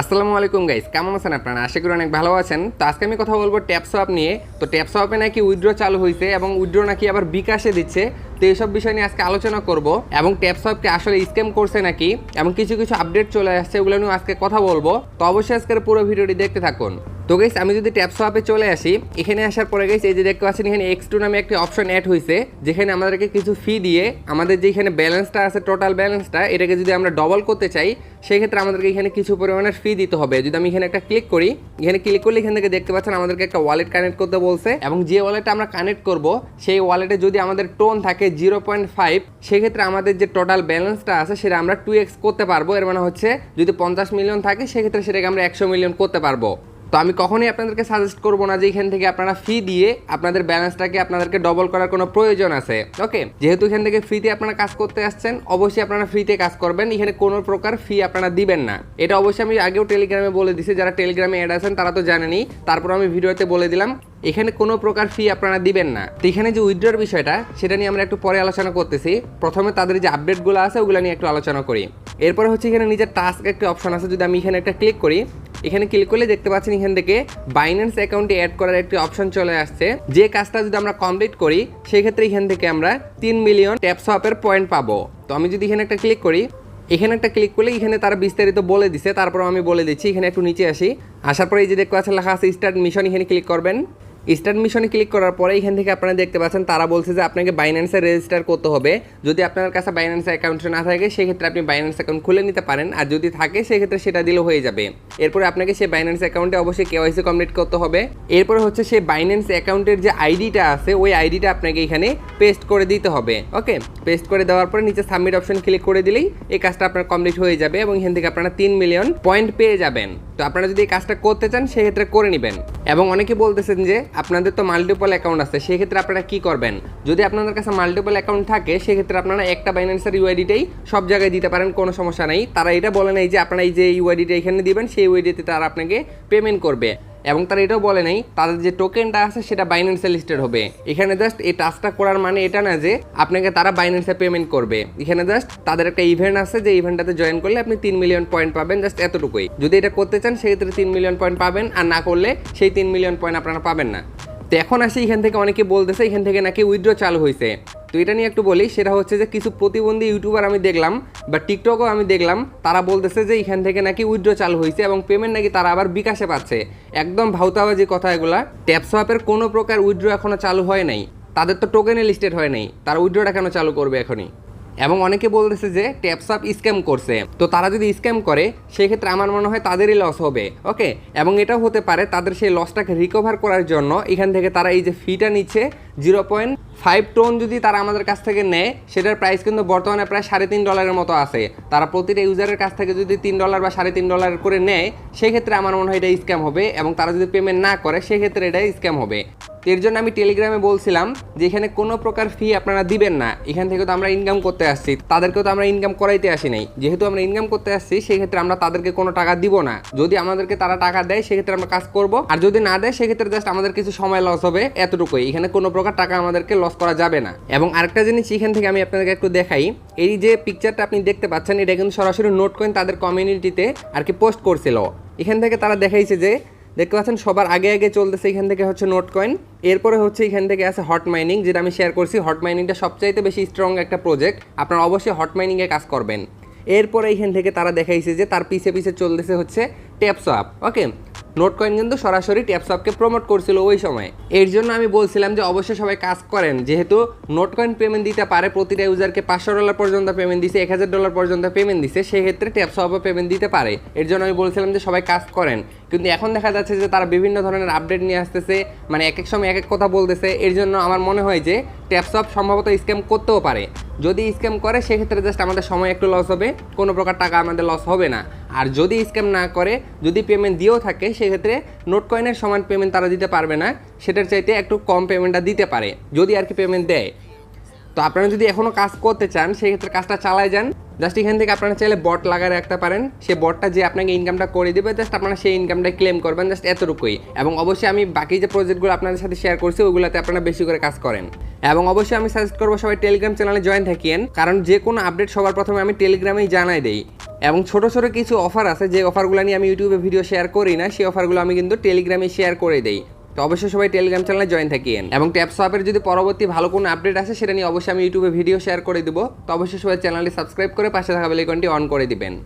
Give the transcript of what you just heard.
আসসালামু আলাইকুম গাইস কেমন আছেন আপনারা? আশা করি অনেক ভালো আছেন। তো আজকে আমি কথা বলব ট্যাপ সোয়াপ নিয়ে। তো ট্যাপ সোয়াপে নাকি উইড্রো চালু হয়েছে এবং উইড্রো নাকি আবার বিকাশে দিচ্ছে। তো এইসব বিষয় নিয়ে আজকে আলোচনা করব এবং ট্যাপ সোয়াপকে আসলে স্ক্যাম করছে নাকি এবং কিছু কিছু আপডেট চলে আসছে ওগুলো নিয়ে আজকে কথা বলব। তো অবশ্যই আজকের পুরো ভিডিওটি দেখতে থাকুন। তো গাইস আমি যদি ট্যাপ সোয়াপে চলে আসি, এখানে আসার পরে গাইস এই যে দেখতে পাচ্ছেন, এখানে এক্স টু নামে একটি অপশন অ্যাড হয়েছে যেখানে আমাদেরকে কিছু ফি দিয়ে আমাদের যে এখানে ব্যালেন্সটা আছে টোটাল ব্যালেন্সটা এটাকে যদি আমরা ডবল করতে চাই সেক্ষেত্রে আমাদেরকে এখানে কিছু পরিমাণের ফি দিতে হবে। যদি আমি এখানে একটা ক্লিক করি, এখানে ক্লিক করলে এখান থেকে দেখতে পাচ্ছেন আমাদেরকে একটা ওয়ালেট কানেক্ট করতে বলছে এবং যে ওয়ালেটটা আমরা কানেক্ট করব, সেই ওয়ালেটে যদি আমাদের টোন থাকে জিরো পয়েন্ট ফাইভ, সেক্ষেত্রে আমাদের যে টোটাল ব্যালেন্সটা আছে, সেটা আমরা টু এক্স করতে পারব। এর মানে হচ্ছে, যদি পঞ্চাশ মিলিয়ন থাকে, সেক্ষেত্রে সেটাকে আমরা একশো মিলিয়ন করতে পারব। তো আমি কখনোই আপনাদেরকে সাজেস্ট করব না যে এখান থেকে আপনারা ফি দিয়ে আপনাদের ব্যালেন্সটাকে আপনাদেরকে ডবল করার কোনো প্রয়োজন আছে। ওকে যেহেতু এখান থেকে ফ্রিতে আপনারা কাজ করতে আসছেন, অবশ্যই আপনারা ফ্রিতে কাজ করবেন। এখানে কোনো প্রকার ফি আপনারা দিবেন না। এটা অবশ্যই আমি আগেও টেলিগ্রামে বলে দিছি, যারা টেলিগ্রামে অ্যাড আছেন তারা তো জানেনই। তারপর আমি ভিডিওতে বলে দিলাম, এখানে কোনো প্রকার ফি আপনারা দিবেন না। তো এখানে যে উইথড্রর বিষয়টা, সেটা নিয়ে আমরা একটু পরে আলোচনা করতেছি। প্রথমে তাদের যে আপডেটগুলো আছে, ওগুলো নিয়ে একটু আলোচনা করি। এরপরে হচ্ছে এখানে নিজের টাস্ক একটা অপশন আছে, যদি আমি এখানে একটা ক্লিক করি এখানে ক্লিক করলে দেখতে পাচ্ছেন এখান থেকে বাইন্যান্স অ্যাকাউন্টে অ্যাড করার একটি অপশন চলে আসছে। যে কাজটা যদি আমরা কমপ্লিট করি, সেক্ষেত্রে এখান থেকে আমরা তিন মিলিয়ন ট্যাপ সোয়াপের পয়েন্ট পাবো। তো আমি যদি এখানে একটা ক্লিক করি, এখানে একটা ক্লিক করলে এখানে তারা বিস্তারিত বলে দিছে। তারপর আমি বলে দিচ্ছি, এখানে একটু নিচে আসি। আসার পরে এই যে দেখতে পাচ্ছেন লেখা আছে স্টার্ট মিশন এখানে ক্লিক করবেন। স্টার্ট মিশনে ক্লিক করার পরে এখান থেকে আপনারা দেখতে পাচ্ছেন, তারা বলছে যে আপনাকে বাইন্যান্সে রেজিস্টার করতে হবে। যদি আপনার কাছে বাইন্যান্স অ্যাকাউন্ট না থাকে, সেক্ষেত্রে আপনি বাইন্যান্স অ্যাকাউন্ট খুলে নিতে পারেন। আর যদি থাকে, সেক্ষেত্রে সেটা দিলেও হয়ে যাবে। এরপরে আপনাকে সেই বাইন্যান্স অ্যাকাউন্টে অবশ্যই কেওয়াইসি কমপ্লিট করতে হবে। এরপরে হচ্ছে সেই বাইন্যান্স অ্যাকাউন্টের যে আইডিটা আছে, ওই আইডিটা আপনাকে এখানে পেস্ট করে দিতে হবে। ওকে? পেস্ট করে দেওয়ার পরে নিচে সাবমিট অপশন ক্লিক করে দিলেই এই কাজটা আপনার কমপ্লিট হয়ে যাবে এবং এখান থেকে আপনারা তিন মিলিয়ন পয়েন্ট পেয়ে যাবেন। তো আপনারা যদি এই কাজটা করতে চান, সেক্ষেত্রে করে নেবেন। এবং অনেকে বলতেছেন যে আপনাদের তো মাল্টিপল অ্যাকাউন্ট আছে, সেক্ষেত্রে আপনারা কি করবেন? যদি আপনাদের কাছে মাল্টিপল অ্যাকাউন্ট থাকে, সেক্ষেত্রে আপনারা একটা বাইন্যান্সের ইউআইডিটাই সব জায়গায় দিতে পারেন, কোনো সমস্যা নেই। তারা এটা বলে নাই যে আপনারা এই যে ইউআইডিটা এখানে দিবেন, সেই ইউআইডিতে তারা আপনাকে পেমেন্ট করবে। এবং তারা এটাও বলে নাই, তাদের যে টোকেনটা আছে সেটা বাইন্যান্সে লিস্টেড হবে। এখানে জাস্ট এই টাস্কটা করার মানে এটা না যে আপনাকে তারা বাইন্যান্সে পেমেন্ট করবে। এখানে জাস্ট তাদের একটা ইভেন্ট আছে যে ইভেন্টটাতে জয়েন করলে আপনি তিন মিলিয়ন পয়েন্ট পাবেন জাস্ট এতটুকুই। যদি এটা করতে চান, সেক্ষেত্রে তিন মিলিয়ন পয়েন্ট পাবেন, আর না করলে সেই তিন মিলিয়ন পয়েন্ট আপনারা পাবেন না। তো এখন আসি এখান থেকে অনেকে বলতেছে, এখান থেকে নাকি উইথড্র চালু হয়েছে তো এটা নিয়ে একটু বলি, সেটা হচ্ছে যে কিছু প্রতিবন্ধী ইউটিউবার আমি দেখলাম বা টিকটকও আমি দেখলাম, তারা বলতেছে যে এখান থেকে নাকি উইড্রো চালু হয়েছে এবং পেমেন্ট নাকি তারা আবার বিকাশে পাচ্ছে। একদম ভাউতাবাজি কথা এগুলা। ট্যাপসোয়াপের কোনো প্রকার উইড্রো এখনও চালু হয় নাই। তাদের তো টোকেনে লিস্টেড হয় নাই। তারা উইড্রোটা কেন চালু করবে এখনই? এবং অনেকে বলতেছে যে ট্যাপসাপ স্ক্যাম করছে। তো তারা যদি স্ক্যাম করে, সেক্ষেত্রে আমার মনে হয় তাদেরই লস হবে। ওকে এবং এটাও হতে পারে তাদের সেই লসটাকে রিকভার করার জন্য এখান থেকে তারা এই যে ফিটা নিচ্ছে জিরো পয়েন্ট ফাইভ টোন যদি তারা আমাদের কাছ থেকে নেয়, সেটার প্রাইস কিন্তু বর্তমানে প্রায় সাড়ে তিন ডলারের মতো আছে। তারা প্রতিটা ইউজারের কাছ থেকে যদি তিন ডলার বা সাড়ে তিন ডলার করে নেয়, সেক্ষেত্রে আমার মনে হয় এটা স্ক্যাম হবে এবং তারা যদি পেমেন্ট না করে, সেক্ষেত্রে এটা স্ক্যাম হবে। এর জন্য আমি টেলিগ্রামে বলছিলাম যে এখানে কোনো প্রকার ফি আপনারা দিবেন না। এখান থেকে তো আমরা ইনকাম করতে আসছি। তাদেরকেও তো আমরা ইনকাম করাইতে আসি নাই। যেহেতু আমরা ইনকাম করতে আসছি, সেক্ষেত্রে আমরা তাদেরকে কোনো টাকা দিব না। যদি আমাদেরকে তারা টাকা দেয়, সেক্ষেত্রে আমরা কাজ করব। আর যদি না দেয়, সেক্ষেত্রে জাস্ট আমাদের কিছু সময় লস হবে এতটুকুই। এখানে কোনো প্রকার টাকা আমাদেরকে লস করা যাবে না। এবং আরেকটা জিনিস এখান থেকে আমি আপনাদেরকে একটু দেখাই। এই যে পিকচারটা আপনি দেখতে পাচ্ছেন, এটা কিন্তু সরাসরি নোট কয়েন তাদের কমিউনিটিতে আর কি পোস্ট করছিল। এখান থেকে তারা দেখাইছে যে দেখতে পাচ্ছেন, সবার আগে আগে চলতেছে এখান থেকে হচ্ছে নোট কয়েন। এরপরে হচ্ছে এখান থেকে আছে হট মাইনিং, যেটা আমি শেয়ার করছি। হট মাইনিংটা সবচাইতে বেশি স্ট্রং একটা প্রজেক্ট আপনারা অবশ্যই হট মাইনিংয়ে কাজ করবেন। এরপরে এখান থেকে তারা দেখাইছে যে তার পিছে পিছে চলতেছে হচ্ছে TapSwap okay Notcoin কিন্তু সরাসরি ট্যাপসআপকে প্রমোট করছিল ওই সময়। এর জন্য আমি বলছিলাম যে অবশ্যই সবাই কাজ করেন। যেহেতু নোট কয়েন পেমেন্ট দিতে পারে, প্রতিটা ইউজারকে পাঁচশো ডলার পর্যন্ত পেমেন্ট দিছে, এক হাজার ডলার পর্যন্ত পেমেন্ট দিছে, সেক্ষেত্রে ট্যাপসআপও পেমেন্ট দিতে পারে। এর জন্য আমি বলছিলাম যে সবাই কাজ করেন। কিন্তু এখন দেখা যাচ্ছে যে তারা বিভিন্ন ধরনের আপডেট নিয়ে আসতেছে মানে এক এক সময় এক এক কথা বলতেছে। এর জন্য আমার মনে হয় যে ট্যাপসপ সম্ভবত স্ক্যাম করতেও পারে। যদি স্ক্যাম করে, সেক্ষেত্রে জাস্ট আমাদের সময় একটু লস হবে। কোনো প্রকার টাকা আমাদের লস হবে না। আর যদি স্ক্যাম না করে, যদি পেমেন্ট দিয়েও থাকে, সেক্ষেত্রে নোট কয়েনের সমান পেমেন্ট তারা দিতে পারবে না। সেটার চাইতে একটু কম পেমেন্টটা দিতে পারে। যদি আর কি পেমেন্ট দেয়। তো আপনারা যদি এখনও কাজ করতে চান, সেই ক্ষেত্রে কাজটা চালায় যান। জাস্ট এখান থেকে আপনারা চাইলে বট লাগায় রাখতে পারেন। সেই বটটা যে আপনাকে ইনকামটা করে দিবে জাস্ট আপনারা সেই ইনকামটা ক্লেম করবেন জাস্ট এতটুকুই। এবং অবশ্যই আমি বাকি যে প্রজেক্টগুলো আপনাদের সাথে শেয়ার করছি, ওগুলোতে আপনারা বেশি করে কাজ করেন। এবং অবশ্যই আমি সাজেস্ট করব সবাই টেলিগ্রাম চ্যানেলে জয়েন থাকিয়েন, কারণ যে কোনো আপডেট সবার প্রথমে আমি টেলিগ্রামেই জানাই দেই। এবং ছোট ছোট কিছু অফার আছে, যে অফারগুলো নিয়ে আমি ইউটিউবে ভিডিও শেয়ার করি না, সেই অফারগুলো আমি কিন্তু টেলিগ্রামে শেয়ার করে দেই। তো অবশ্যই সবাই টেলিগ্রাম চ্যানেলে জয়েন থাকিয়েন। এবং ট্যাপস অ্যাপের যদি পরবর্তী ভালো কোনো আপডেট আসে, সেটা নিয়ে অবশ্যই আমি ইউটিউবে ভিডিও শেয়ার করে দেবো। তো অবশ্যই সবাই চ্যানেলটি সাবস্ক্রাইব করে পাশে থাকা বেলাইকনটি অন করে দিবেন।